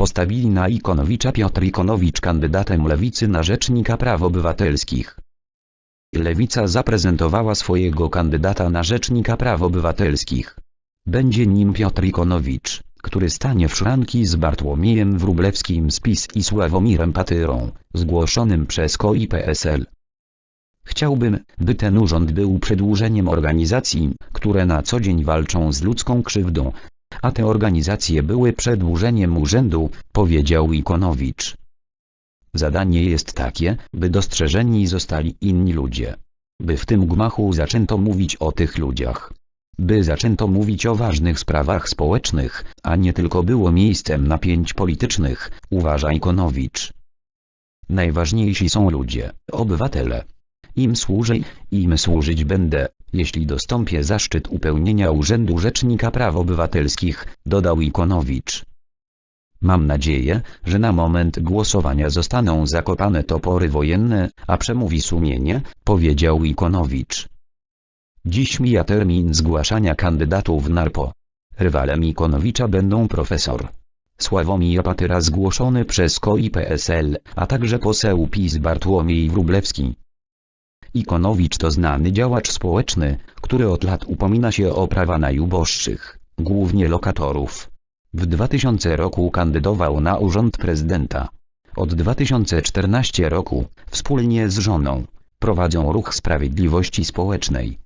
postawili na Ikonowicza Piotr Ikonowicz kandydatem lewicy na rzecznika praw obywatelskich. Lewica zaprezentowała swojego kandydata na rzecznika praw obywatelskich. Będzie nim Piotr Ikonowicz, który stanie w szranki z Bartłomiejem Wróblewskim z PiS i Sławomirem Patyrą, zgłoszonym przez KOI PSL. Chciałbym, by ten urząd był przedłużeniem organizacji, które na co dzień walczą z ludzką krzywdą, a te organizacje były przedłużeniem urzędu, powiedział Ikonowicz. Zadanie jest takie, by dostrzeżeni zostali inni ludzie. By w tym gmachu zaczęto mówić o tych ludziach. By zaczęto mówić o ważnych sprawach społecznych, a nie tylko było miejscem napięć politycznych, uważa Ikonowicz. Najważniejsi są ludzie, obywatele. Im służę im służyć będę, jeśli dostąpię zaszczyt upełnienia Urzędu Rzecznika Praw Obywatelskich, dodał Ikonowicz. Mam nadzieję, że na moment głosowania zostaną zakopane topory wojenne, a przemówi sumienie, powiedział Ikonowicz. Dziś mija termin zgłaszania kandydatów NARPO. Rywalem Ikonowicza będą profesor Sławomir Patyra zgłoszony przez KOI PSL, a także poseł PiS Bartłomiej Wróblewski. Ikonowicz to znany działacz społeczny, który od lat upomina się o prawa najuboższych, głównie lokatorów. W 2000 roku kandydował na urząd prezydenta. Od 2014 roku, wspólnie z żoną, prowadzą ruch sprawiedliwości społecznej.